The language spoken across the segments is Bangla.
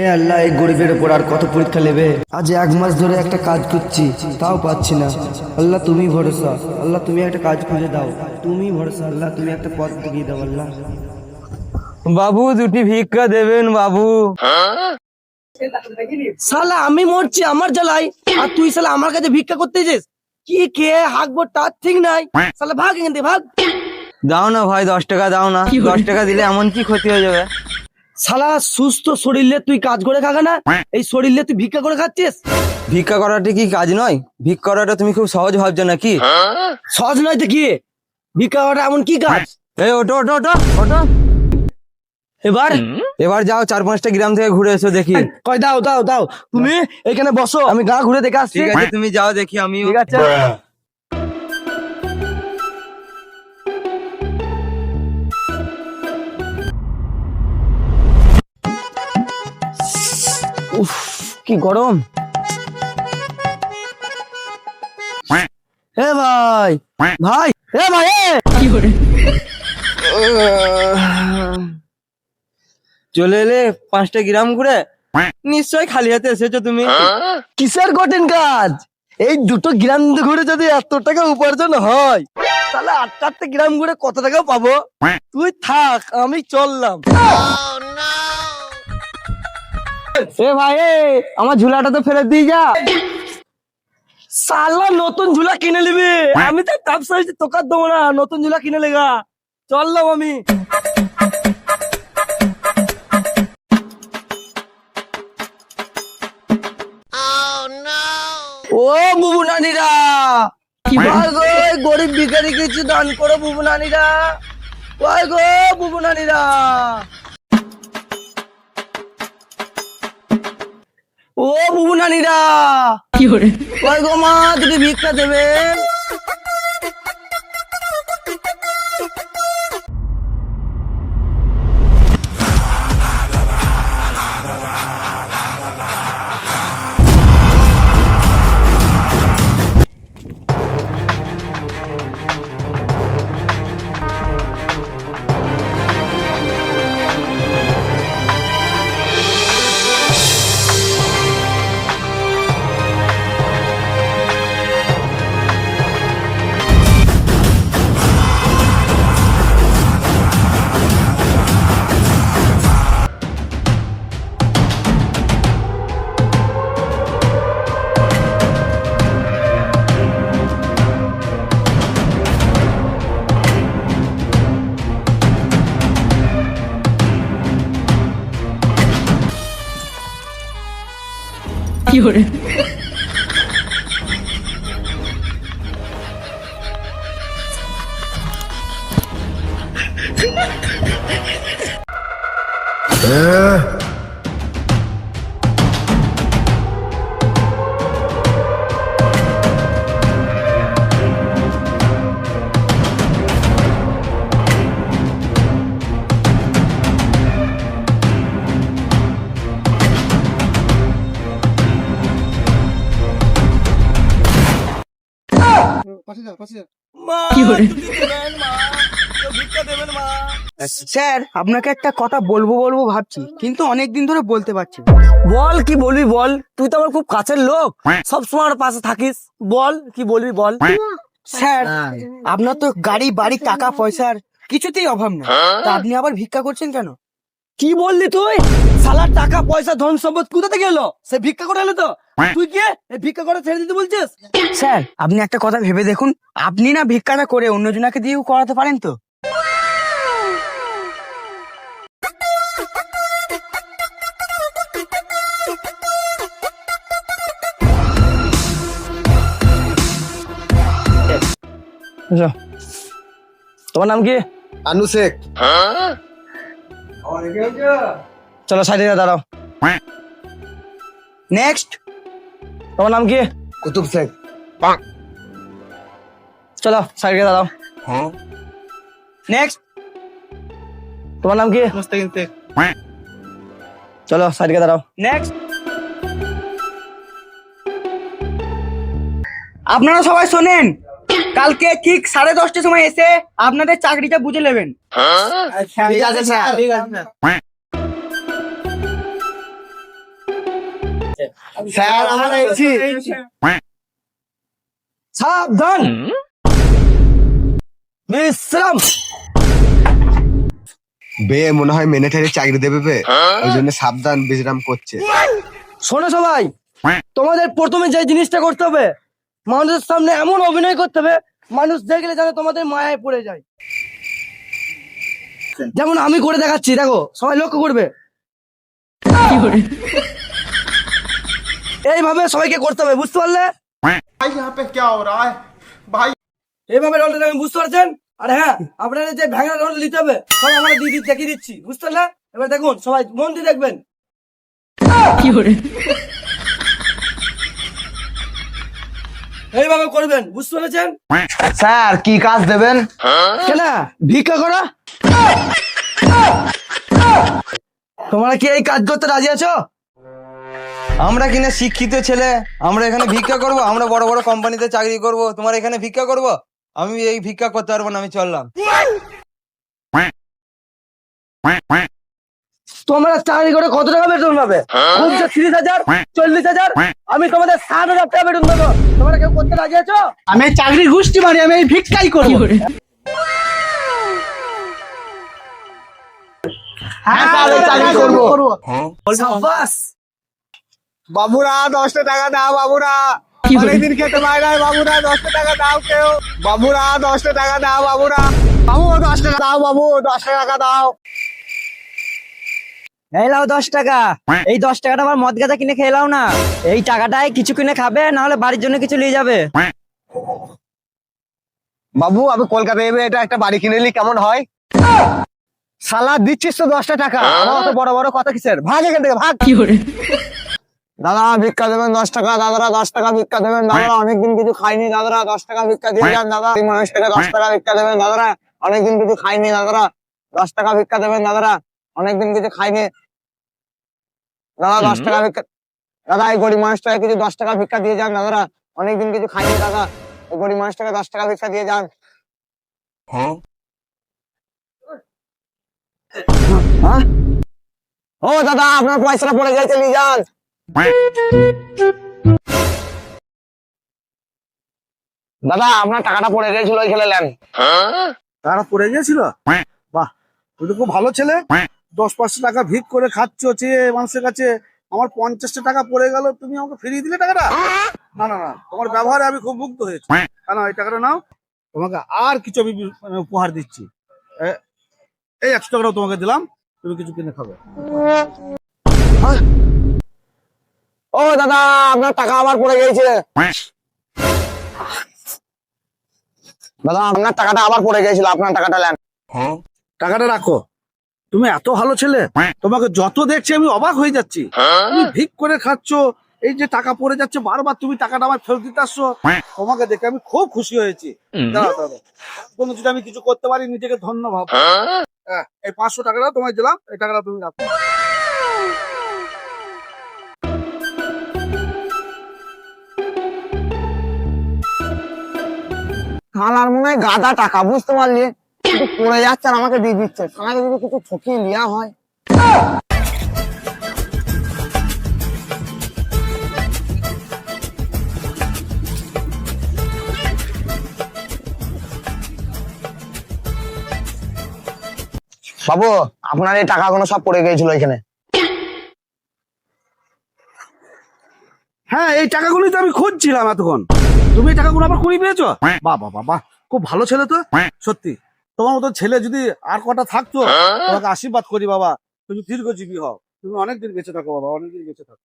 এ আল্লাহ এই গরিবের উপর আর কত পরীক্ষা নেবে? আজ এক মাস ধরে একটা কাজ করছি তাও পাচ্ছি না। আল্লাহ তুমি ভরসা। আল্লাহ তুমি একটা কাজ খুঁজে দাও। তুমি ভরসা আল্লাহ তুমি একটা পথ দেখিয়ে দাও আল্লাহ। বাবু দুটি ভিক্ষা দেবেন বাবু। সালা আমি মরছি আমার জ্বালাই আর তুই সালা আমার কাছে ভিক্ষা করতে যেস কি কে হাঁকবো তার ঠিক নাই। সালা ভাগ এখান থেকে ভাগ। দাও না ভাই দশ টাকা দাও না। দশ টাকা দিলে এমন কি ক্ষতি হয়ে যাবে? সালা সুস্থ শরীরে তুই কাজ করে খাগা না? এই শরীরে তুই ভিক্ষা করে খাচ্ছিস? ভিক্ষা করাটা কি কাজ নয়? ভিক্ষা করাটা তুমি খুব সহজ ভাবছ নাকি? সহজ নয় তো কি? ভিক্ষা করাটা এমন কি কাজ? এই ওটো ওটো ওটো ওটো এবার? এবার যাও চার পাঁচটা গ্রাম থেকে ঘুরে এসো দেখি। কয় দাও দাও দাও। তুমি এখানে বসো। আমি গা ঘুরে দেখে আসছি। ঠিক আছে। তুমি যাও দেখি আমি ঠিক আছে। কি গরম? এ ভাই ভাই এ ভাই এ! চলে এলে পাঁচটা গ্রাম ঘুরে নিশ্চয় খালি হাতে এসেছ তুমি। কিসের কঠিন কাজ? এই দুটো গ্রাম ঘুরে যদি এত টাকা উপার্জন হয় তাহলে আট চারটে গ্রাম ঘুরে কত টাকা পাবো? তুই থাক আমি চললাম। এ ভাই আমার ঝুলাটা তো ফেরত দিয়ে যা। সালা নতুন ঝুলা কিনে নিবি। আমি তো তোকার দেবো না নতুন ঝুলা কিনে লেগা চললাম আমি। ও বুবু নানিরা। গরিব ভিখারি কিছু দান করো বুবু নানিরা। কই গো বুবু নানিরা। ও বুবু নানিরা। কি করে? গো মা তুমি ভিক্ষা দেবেন মা তুমি স্যার আপনাকে একটা কথা বলব বলব ভাবছি। কিন্তু অনেক দিন ধরে বলতে পারছি বল কি বলবি বল? তুই তো আমার খুব কাছের লোক। সব সময় আমার পাশে থাকিস। বল কি বলবি বল? স্যার আপনার তো গাড়ি বাড়ি টাকা পয়সার কিছুতেই অভাব নেই। তা আপনি আবার ভিক্ষা করছেন কেন? কি বললি তুই? সালার টাকা পয়সা ধন সম্পদ কোথা থেকে এলো? সে ভিক্ষা করে এলো তো। তুই কে? এই ভিক্ষা করে ছেড়ে দিতে বলছিস? স্যার আপনি একটা কথা ভেবে দেখুন। আপনি না ভিক্ষাটা করে অন্যজনাকে দিয়েও করাতে পারেন তো। তোমার নাম কি? আনু শেখ। চলো সাইডে দাঁড়াও। নেক্সট তোমার নাম কি? কুতুব শেখ। চলো সাইডে দাঁড়াও। নেক্সট তোমার নাম কি? মুস্তাকিম শেখ। চলো সাইডে দাঁড়াও। নেক্সট আপনারা সবাই শোনেন। কালকে ঠিক সাড়ে দশটার সময় এসে আপনাদের চাকরিটা বুঝে নেবেন। ঠিক আছে স্যার। ঠিক আছে স্যার। আমরা এসেছি সাবধান। বিশ্রাম। বে মনে হয় মেনে ঠেলে চাকরি দেবে বে। ওই জন্য সাবধান বিশ্রাম করছে। শোনো সবাই তোমাদের প্রথমে যে জিনিসটা করতে হবে মানুষের সামনে এমন অভিনয় করতে হবে মানুষ দেখলে যেন তোমাদের মায়ায় পড়ে যায়। যেমন আমি করে দেখাচ্ছি দেখো সবাই লক্ষ্য করবে। এইভাবে সবাইকে করতে হবে বুঝতে পারলে? এইভাবে রোলটা আমি বুঝতে পারছেন? আর হ্যাঁ আপনাদের যে ভেঙা রোল নিতে হবে সব আমরা দিচ্ছি দেখিয়ে দিচ্ছি বুঝতে পারলে? এবার দেখুন সবাই মন দিয়ে দেখবেন। এইভাবে করবেন বুঝতে পেরেছেন? স্যার কি কাজ দেবেন? কেন ভিক্ষা করা? তোমরা কি এই কাজ করতে রাজি আছো? আমরা কিনা শিক্ষিত ছেলে? আমরা এখানে ভিক্ষা করব আমরা বড় বড় কোম্পানিতে চাকরি করব। তোমার এখানে ভিক্ষা করব? আমি এই ভিক্ষা করতে পারব না আমি চললাম। তোমরা চাকরি করে কত টাকা বেতন পাবে? কমছে তিরিশ হাজার চল্লিশ হাজার আমি তোমাদের ষাট হাজার টাকা বেতন দেবো। তোমরা কেউ করতে রাজি আছো? আমি চাকরি ঘুষটি মারি আমি এই ভিক্ষাই করব। হ্যাঁ করব। সাব্বাস। বাবুরা দশটা টাকা দাও বাবুরা। অনেকদিন খেতে পাই নাই বাবুরা দশটা টাকা দাও কেউ। বাবুরা দশটা টাকা দাও বাবুরা। বাবু দশ টাকা দাও বাবু দশ টাকা দাও। এই লাও দশ টাকা। এই দশ টাকাটা আবার মদ গাঁজা কিনে খেয়ে লাও না। এই টাকাটায় কিছু কিনে খাবে না হলে বাড়ির জন্য কিছু নিয়ে যাবে। বাবু আমি কলকাতায় এবে এটা একটা বাড়ি কিনে নিলি কেমন হয়? শালা দিচ্ছিস তো দশটা টাকা। আমার অত বড় বড় কথা কিসের? ভাগ এখান থেকে ভাগ। কি দাদা ভিক্ষা দেবেন দশ টাকা দাদারা দশ টাকা ভিক্ষা দেবেন। দাদারা অনেকদিন কিছু খাইনি দাদারা দশ টাকা ভিক্ষা দিয়ে যান দাদা। এই মানুষটাকে দশ টাকা ভিক্ষা দেবেন দাদারা। অনেকদিন কিছু খাইনি দাদারা। দশ টাকা ভিক্ষা দেবেন দাদারা। অনেকদিন কিছু খাইনি দাদা দশ টাকা ভিক্ষা দাদা এই গরিব মানুষটাকে কিছু দশ টাকা ভিক্ষা দিয়ে যান দাদারা অনেকদিন কিছু খাইনি দাদা। এই গরিব মানুষটাকে দশ টাকা ভিক্ষা দিয়ে যান। হ্যাঁ? ও দাদা আপনার পয়সাটা পড়ে গেছে নিয়ে যান। দাদা আপনার টাকাটা পড়ে গেছিল ওই খেলে নেন টাকা পড়ে গিয়েছিল বাহ তুই তো খুব ভালো ছেলে। দশ পাঁচশো টাকা ভিক করে খাচ্ছ চেয়ে মানুষের কাছে আমার পঞ্চাশটা টাকা পড়ে গেল তুমি আমাকে ফিরিয়ে দিলে টাকাটা? না না না তোমার ব্যবহারে আমি খুব মুগ্ধ হয়েছি। কেন এই টাকাটা নাও তোমাকে আর কিছু আমি মানে উপহার দিচ্ছি। এই একশো টাকাটাও তোমাকে দিলাম তুমি কিছু কিনে খাবে। ও দাদা আপনার টাকা আবার পড়ে গেছে দাদা আপনার টাকাটা আবার পড়ে গেছিল আপনার টাকাটা নেন টাকাটা রাখো। তুমি এত ভালো ছেলে তোমাকে যত দেখছি আমি অবাক হয়ে যাচ্ছি। তুমি ভিক করে খাচ্ছ এই যে টাকা পড়ে যাচ্ছে বারবার তুমি টাকাটা আমার ফেরত দিতে আসছো। তোমাকে দেখে আমি খুব খুশি হয়েছি। দাঁড়াও। কোনো যদি আমি কিছু করতে পারি নিজেকে ধন্য ভাব। হ্যাঁ, এই পাঁচশো টাকাটা তোমায় দিলাম এই টাকাটা তুমি রাখো। শালার মনে হয় গাদা টাকা বুঝতে পারলি? পড়ে যাচ্ছে আর আমাকে দিয়ে দিচ্ছে। শালাকে যদি কিছু ঠকিয়ে নেওয়া হয়। বাবু আপনার এই টাকা টাকাগুলো সব পড়ে গিয়েছিল এখানে। হ্যাঁ এই টাকাগুলোই তো আমি খুঁজছিলাম এতক্ষণ। তুমি এই টাকাগুলো আবার কুড়ি পেয়েছ? বাহ বাহ বাহ বাহ। খুব ভালো ছেলে তো। সত্যি। তোমার মতো ছেলে যদি আর কটা থাকতো তোমাকে আশীর্বাদ করি বাবা। তুমি দীর্ঘজীবী হও। তুমি অনেকদিন বেঁচে থাকো বাবা অনেকদিন বেঁচে থাকো।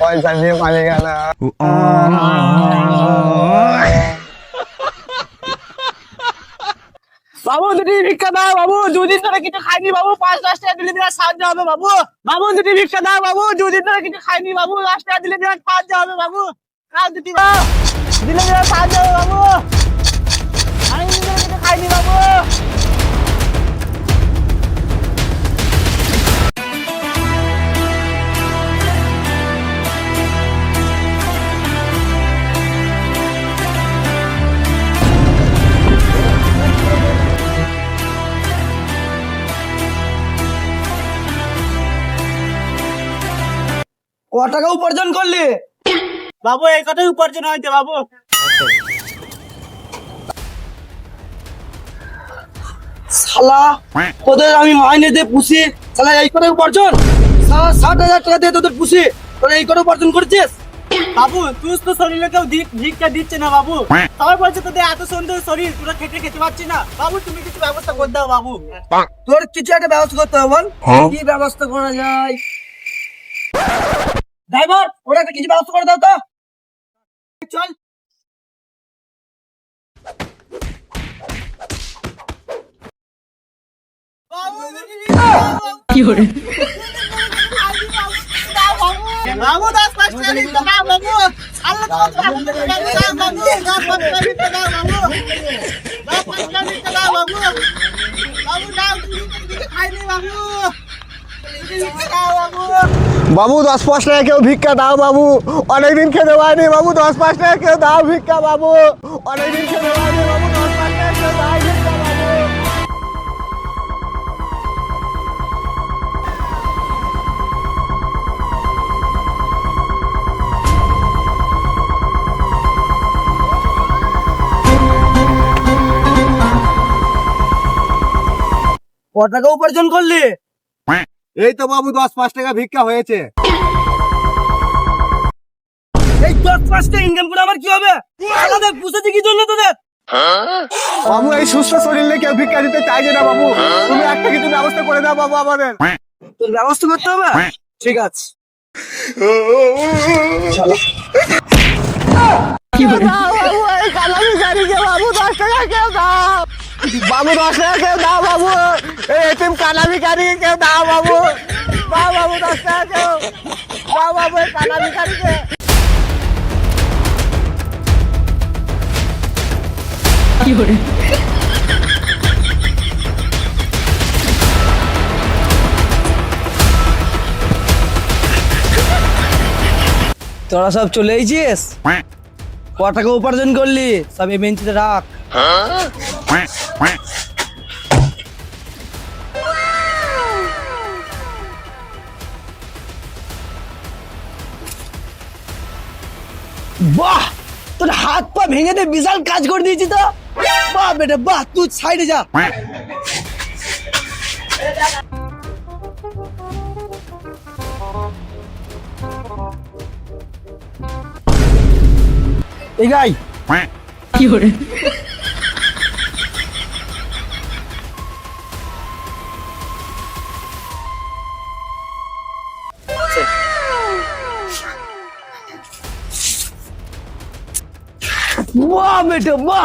পয়সা দিয়ে পালিয়ে গেল বাবু দুটি ভিক্ষা দাও বাবু, দুদিন খাইনি বাবু, পাঁচ, দশ টাকা দিলে দিলে সাহায্য হবে বাবু। বাবু দুটি ভিক্ষা দাও বাবু, দুদিন ধরে কিছু খাইনি বাবু, দশ দিলে দিলে সাহায্য হবে বাবু। কাজ দুটি দিলে দিলে সাহায্য হবে বাবু। ধরে কিছু খাইনি বাবু। টাকা উপার্জন করলে? বাবু এই কথাই উপার্জন হইতে বাবু। শালা তোদের আমি মাইনে দিয়ে পুষি। শালা এই করে উপার্জন? শালা ষাট হাজার টাকা দিয়ে তোদের পুষি। তোরা এই করে উপার্জন করছিস? বাবু তুই তো শরীরে কেউ ভিক্ষা দিচ্ছে না বাবু। সবাই বলছে তোদের এত সুন্দর শরীর তোরা খেতে খেতে পারছিস না। বাবু তুমি কিছু ব্যবস্থা করে দাও বাবু। তোর কিছু একটা ব্যবস্থা করতে হবে বল। কি ব্যবস্থা করা যায়? ড্রাইভার ওরা একটা কিছু ব্যবস্থা করে দাও তো। চল। দিতে দাও বাবু। বাবু দাও বাবু দশ পাঁচ টাকা দিতে দাও বাবু দশ পাঁচ টাকা দিতে দাও বাবু বাবু দাও তুমি কিছু খাইনি বাবু দিতে দাও বাবু বাবু দশ পাঁচ টাকা কেউ ভিক্ষা দাও বাবু অনেকদিন খেতে পারিনি বাবু দশ পাঁচ টাকা কেউ দাও ভিক্ষা বাবু অনেকদিন খেতে পারিনি বাবু দশ পাঁচ টাকা কেউ দাও ভিক্ষা বাবু ক টাকা উপার্জন করলি এই তো বাবু দশ পাঁচ টাকা ভিক্ষা হয়েছে এই দশ পাঁচ টাকা ইনকাম করে আমার কি হবে আলাদা পুষেছি কি জন্য তোদের বাবু এই সুস্থ শরীর নিয়ে কেউ ভিক্ষা দিতে চাইছে না বাবু তুমি একটা কিছু ব্যবস্থা করে দাও বাবু আমাদের তোর ব্যবস্থা করতে হবে ঠিক আছে বাবু দশ টাকা কেউ দাও বাবু এই এটিএম কানা ভিখারি কেউ দাও বাবু দাও বাবু দশ টাকা কেউ দাও বাবু এই কানা ভিখারিকে তোরা সব চলে এসেছিস ক টাকা উপার্জন করলি সব এই বেঞ্চিতে রাখ বাহ, তোর হাত পা ভেঙে দে বিশাল কাজ করে দিয়েছি তো। বাহ বেটা, বাহ, তুই সাইডে যা। এই গাই। বাহ বেটা বাহ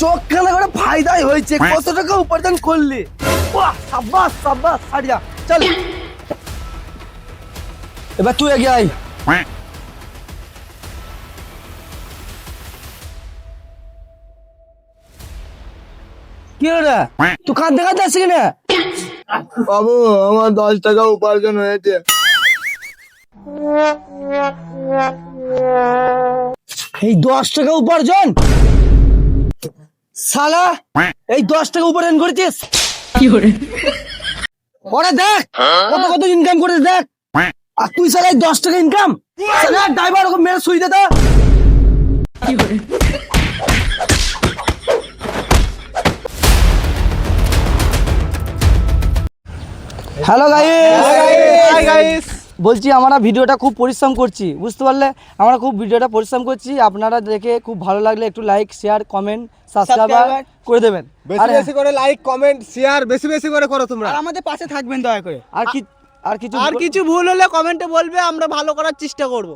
চোখ খেলা করে ফায়দাই হয়েছে। কত টাকা উপার্জন করলি? বাহ সাব্বাস সাব্বাস ছাড় যা। চল। এবার তুই এগিয়ে আয়। কি হলো তুই কাঁদতে কাঁদতে আসছিস না? বাবু আমার দশ টাকা উপার্জন হয়েছে। এই দশ টাকা উপার্জন। সালা এই দশ টাকা উপার্জন করেছিস? ওরা দেখ কত কত ইনকাম করে দেখ। আর তুই সালা এই দশ টাকা ইনকাম সালা ড্রাইভার ওকে মেরে শুই দে তো। হ্যালো গাইস হাই গাইস বলছি আমরা ভিডিওটা খুব পরিশ্রম করছি বুঝতে পারলে? আমরা খুব ভিডিওটা পরিশ্রম করছি আপনারা দেখে খুব ভালো লাগলে একটু লাইক শেয়ার কমেন্ট সাবস্ক্রাইব করে দেবেন। বেশি বেশি করে লাইক কমেন্ট শেয়ার বেশি বেশি করে করো তোমরা। আর আমাদের পাশে থাকবেন দয়া করে। আর কি আর কিছু আর কিছু ভুল হলে কমেন্টে বলবে আমরা ভালো করার চেষ্টা করব।